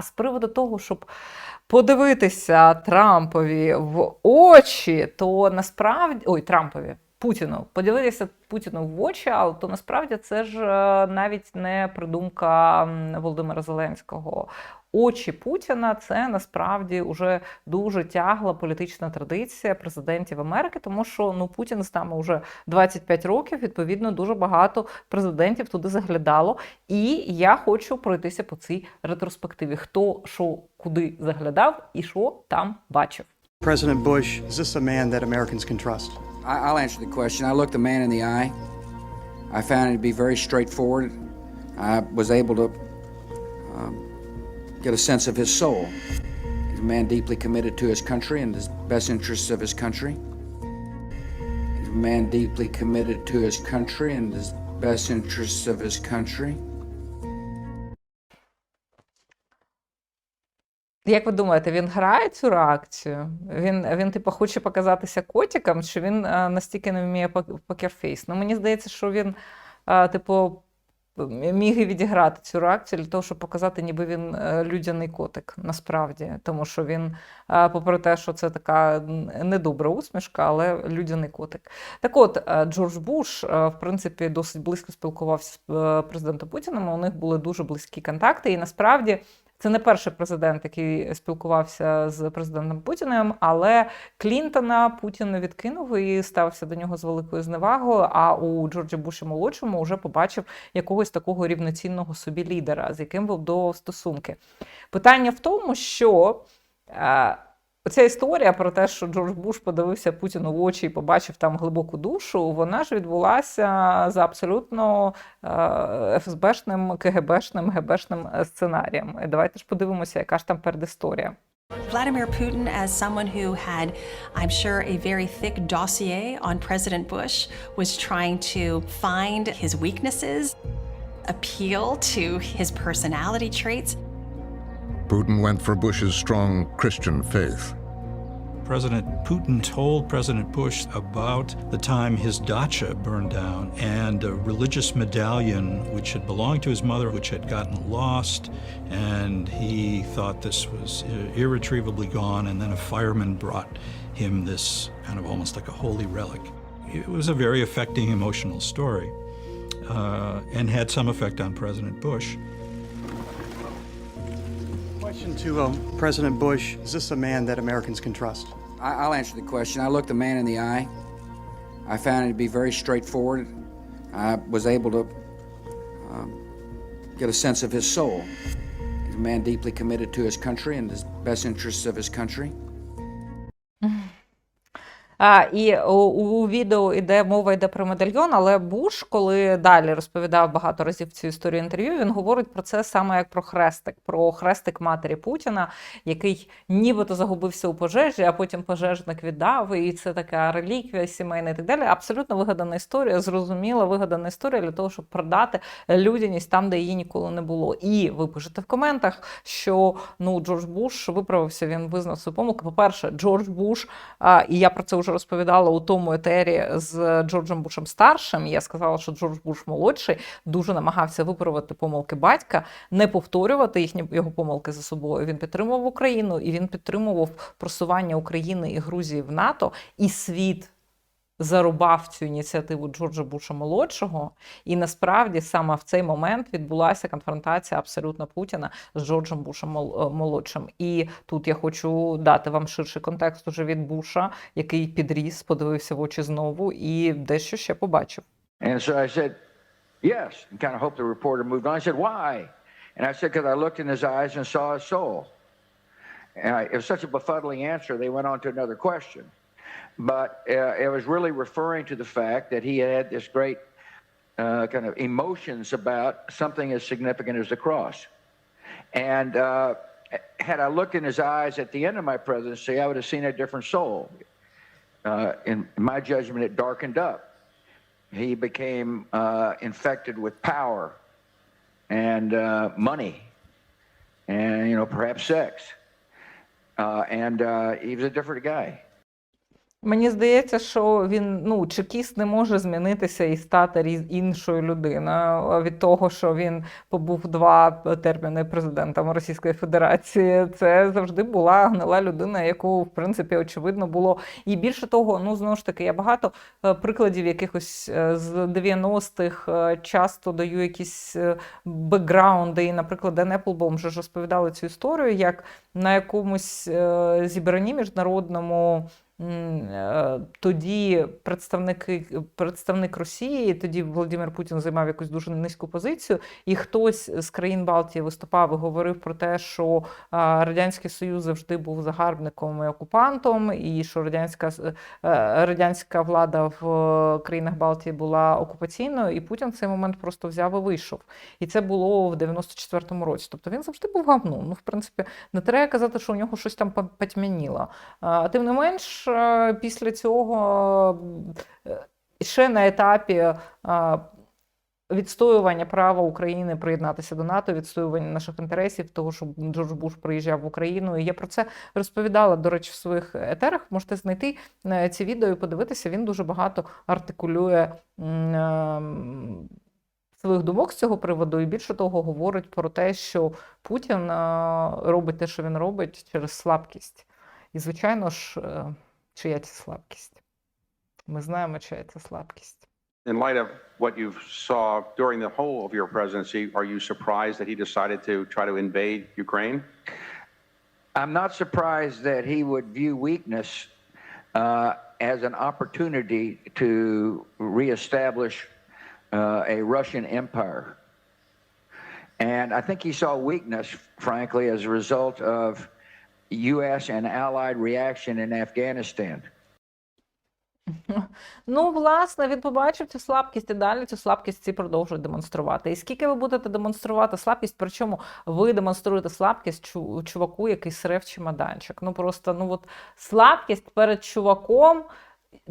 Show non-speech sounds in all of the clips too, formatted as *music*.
З приводу того, щоб подивитися Трампові в очі, то насправді ой, Трампові. Путіну подивитися Путіну в очі, але то насправді це ж е, навіть не придумка Володимира Зеленського. Очі Путіна це насправді вже дуже тягла політична традиція президентів Америки, тому що ну Путін з нами вже 25 років. Відповідно, дуже багато президентів туди заглядало. І я хочу пройтися по цій ретроспективі. Хто що куди заглядав і що там бачив. President Bush, is this a man that Americans can trust? I'll answer the question. I looked the man in the eye. I found it to be very straightforward. I was able to um, get a sense of his soul. He's a man deeply committed to his country and the best interests of his country. He's a man deeply committed to his country and the best interests of his country. Як ви думаєте, він грає цю реакцію? Він, він типу, хоче показатися котиком, чи він е, настільки не вміє пок- покерфейс? Ну, мені здається, що він, е, типу, міг і відіграти цю реакцію для того, щоб показати, ніби він е, людяний котик, насправді. Тому що він, попри те, що це така недобра усмішка, але людяний котик. Так от, Джордж Буш, в принципі, досить близько спілкувався з президентом Путіним. У них були дуже близькі контакти, і насправді. Це не перший президент, який спілкувався з президентом Путіним, але Клінтона Путін відкинув і ставився до нього з великою зневагою. А у Джорджа Буші молодшому вже побачив якогось такого рівноцінного собі лідера, з яким вибудовував стосунки. Питання в тому, що е, Оця історія про те, що Джордж Буш подивився Путіну в очі і побачив там глибоку душу, вона ж відбулася за абсолютно е, ФСБшним, КГБшним, ГБшним е, сценарієм. Давайте ж подивимося, яка ж там передісторія. Vladimir Putin, as someone who had, I'm sure, a very thick dossier on President Bush, was trying to find his weaknesses, appeal to his personality traits, Putin went for Bush's strong Christian faith. President Putin told President Bush about the time his dacha burned down and a religious medallion which had belonged to his mother, which had gotten lost, and he thought this was irretrievably gone. And then a fireman brought him this kind of almost like a holy relic. It was a very affecting emotional story uh, and had some effect on President Bush. Question to um, President Bush, is this a man that Americans can trust? I, I'll answer the question. I looked the man in the eye. I found it to be very straightforward. I was able to um, get a sense of his soul. He's a man deeply committed to his country and the best interests of his country. *laughs* А, і у, у відео йде мова йде про медальйон, але Буш, коли далі розповідав багато разів цю історію інтерв'ю, він говорить про це саме як про хрестик, про хрестик матері Путіна, який нібито загубився у пожежі, а потім пожежник віддав, і це така реліквія сімейна і так далі. Абсолютно вигадана історія, зрозуміла, вигадана історія для того, щоб продати людяність там, де її ніколи не було. І ви пишете в коментах, що ну Джордж Буш виправився, він визнав свою помилку. По-перше, Джордж Буш, а, і я про це вже розповідала у тому етері з Джорджем Бушем старшим. Я сказала, що Джордж Буш молодший дуже намагався виправити помилки батька, не повторювати їхні його помилки за собою. Він підтримував Україну і він підтримував просування України і Грузії в НАТО, і світ зарубав цю ініціативу Джорджа Буша молодшого, і насправді саме в цей момент відбулася конфронтація абсолютно Путіна з Джорджем Бушем е, молодшим. І тут я хочу дати вам ширший контекст уже від Буша, який підріс, подивився в очі знову і дещо ще побачив. And so I said, yes, and kind of hoped the reporter moved on. I said, why? And I said, because I looked in his eyes and saw his soul. And I, it was such a befuddling answer, they went on to another question. But uh, it was really referring to the fact that he had this great uh, kind of emotions about something as significant as the cross. And uh, had I looked in his eyes at the end of my presidency, I would have seen a different soul. Uh, in my judgment, it darkened up he became uh, infected with power and uh, money and you know perhaps sex and he was a different guy Мені здається, що він ну чекіст не може змінитися і стати іншою людиною від того, що він побув два терміни президентом Російської Федерації. Це завжди була гнила людина, яку в принципі очевидно було. І більше того, ну знову ж таки, я багато е, прикладів якихось е, з 90-х е, часто даю якісь бекграунди. І, наприклад, Ден Еплбом вже ж розповідали цю історію, як на якомусь зібранні міжнародному. Е, Тоді представники представник Росії, тоді Володимир Путін займав якусь дуже низьку позицію, і хтось з країн Балтії виступав і говорив про те, що радянський Союз завжди був загарбником і окупантом, і що радянська е, радянська влада в е, країнах Балтії була окупаційною, і Путін в цей момент просто взяв і вийшов. І це було в 94-му році. Тобто він завжди був гавном. Ну, в принципі, не треба казати, що у нього щось там потьмяніло. А, Тим не менш, е, після цього е, ще на етапі е, відстоювання права України приєднатися до НАТО, відстоювання наших інтересів, того, щоб Джордж Буш приїжджав в Україну. І я про це розповідала, до речі, в своїх етерах. Можете знайти ці відео і подивитися. Він дуже багато артикулює. Своїх думок з цього приводу, і більше того, говорить про те, що Путін робить те, що він робить, через слабкість. І, звичайно ж, чия це слабкість? Ми знаємо, чия це слабкість. In light of what you saw during the whole of your presidency, are you surprised that he decided to try to invade Ukraine? I'm not surprised that he would view weakness uh, as an opportunity to reestablish uh, a Russian empire. And I think he saw weakness, frankly, as a result of U.S. and allied reaction in Afghanistan. *laughs* Ну, власне, він побачив цю слабкість і далі цю слабкість ці продовжують демонструвати. І скільки ви будете демонструвати слабкість, причому ви демонструєте слабкість чу- чуваку, який сре в чемоданчик. Ну просто ну от слабкість перед чуваком.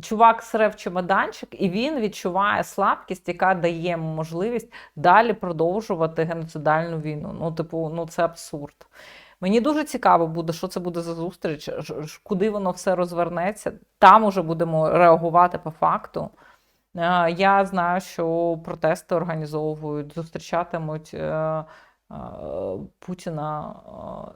Чувак сре в чемоданчик, і він відчуває слабкість, яка дає йому можливість далі продовжувати геноцидальну війну. Ну, типу, ну це абсурд. Мені дуже цікаво буде, що це буде за зустріч, куди воно все розвернеться. Там уже будемо реагувати по факту. Е, Я знаю, що протести організовують, зустрічатимуть е, Путіна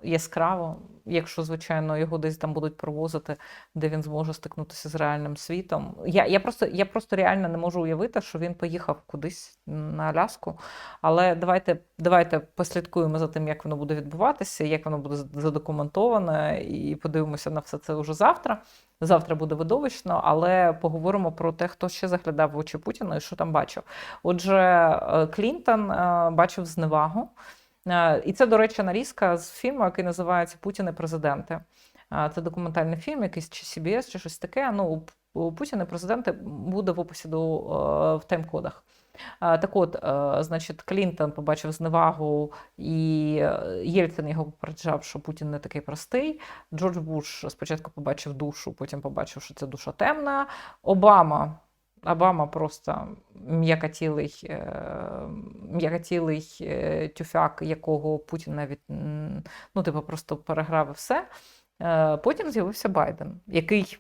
яскраво, якщо, звичайно, його десь там будуть провозити, де він зможе стикнутися з реальним світом. Я, я, просто, я просто реально не можу уявити, що він поїхав кудись на Аляску. Але давайте, давайте послідкуємо за тим, як воно буде відбуватися, як воно буде задокументоване, і подивимося на все це вже завтра. Завтра буде видовищно, але поговоримо про те, хто ще заглядав в очі Путіна і що там бачив. Отже, е, Клінтон е, бачив зневагу. Е, І це, до речі, нарізка з фільму, який називається Путін і президенти. Це документальний фільм, якийсь чи CBS, чи щось таке. Ну, у- у Путін і президенти буде в описі до в тайм-кодах. Е, Так от, е, значить, Клінтон побачив зневагу, і е, Єльцин його попереджав, що Путін не такий простий. Джордж Буш спочатку побачив душу, потім побачив, що це душа темна. Обама. Обама просто м'якотілий, м'якотілий тюфяк, якого Путін навіть ну, типу, просто переграв і все. Потім з'явився Байден, який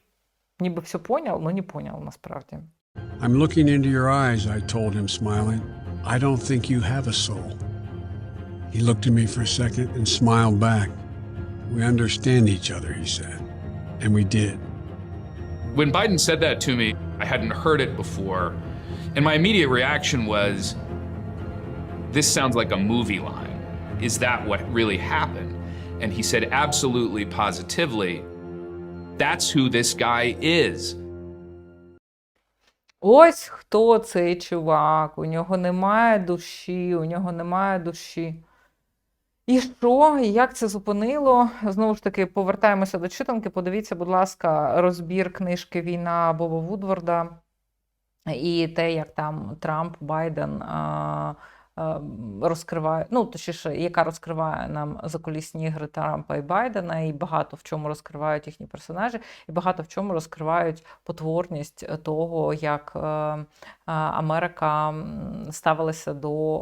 ніби все поняв, але не поняв насправді. I'm looking into your eyes, I told him, smiling. I don't think you have a soul. He looked at me for a second and smiled back. We understand each other, he said. And we did. When Biden said that to me, I hadn't heard it before. And my immediate reaction was this sounds like a movie line. Is that what really happened? And he said, absolutely, positively, that's who this guy is. Ось хто цей чувак. У нього немає душі, у нього немає душі. І що? Як це зупинило? Знову ж таки, повертаємося до читанки. Подивіться, будь ласка, розбір книжки Війна Боба Вудворда і те, як там Трамп, Байден а, розкриває, ну, точніше, яка розкриває нам закулісні ігри Трампа і Байдена, і багато в чому розкривають їхні персонажі, і багато в чому розкривають потворність того, як е, Америка ставилася до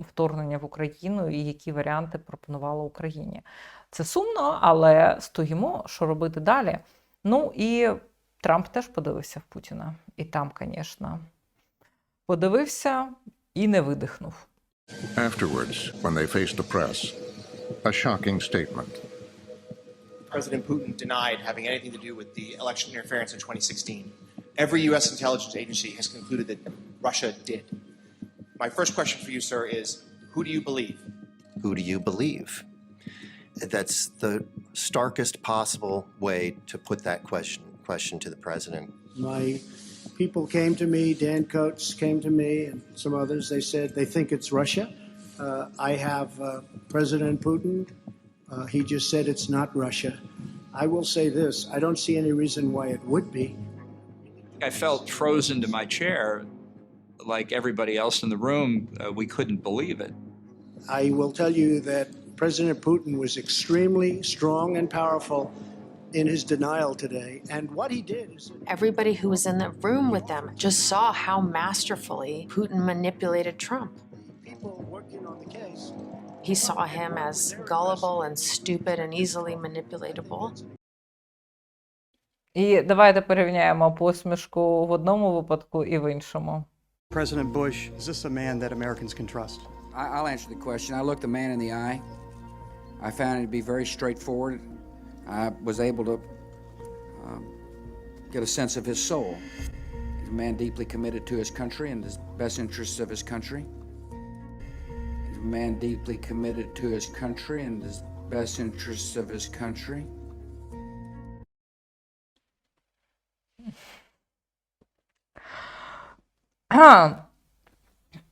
вторгнення в Україну і які варіанти пропонувала Україні. Це сумно, але стоїмо, що робити далі. Ну і Трамп теж подивився в Путіна. І там, звісно, подивився і не видихнув. Afterwards, when they faced the press, a shocking statement. President Putin denied having anything to do with the election interference in 2016. Every U.S. intelligence agency has concluded that Russia did. My first question for you, sir, is who do you believe? Who do you believe? That's the starkest possible way to put that question question to the president. My people came to me, Dan Coates came to me, and some others. They said they think it's Russia. Uh, I have uh, President Putin. Uh, he just said it's not Russia. I will say this I don't see any reason why it would be. I felt frozen to my chair. Like everybody else in the room, uh, we couldn't believe it. I will tell you that President Putin was extremely strong and powerful in his denial today. And what he did is Everybody who was in the room with them just saw how masterfully Putin manipulated Trump. people working on the case. He saw him as gullible and stupid and easily manipulatable. І давайте порівняємо посмішку в одному випадку і в іншому. President Bush, is this a man that Americans can trust? I, I'll answer the question. I looked the man in the eye. I found it to be very straightforward. I was able to um, get a sense of his soul. He's a man deeply committed to his country and the best interests of his country. He's a man deeply committed to his country and the best interests of his country.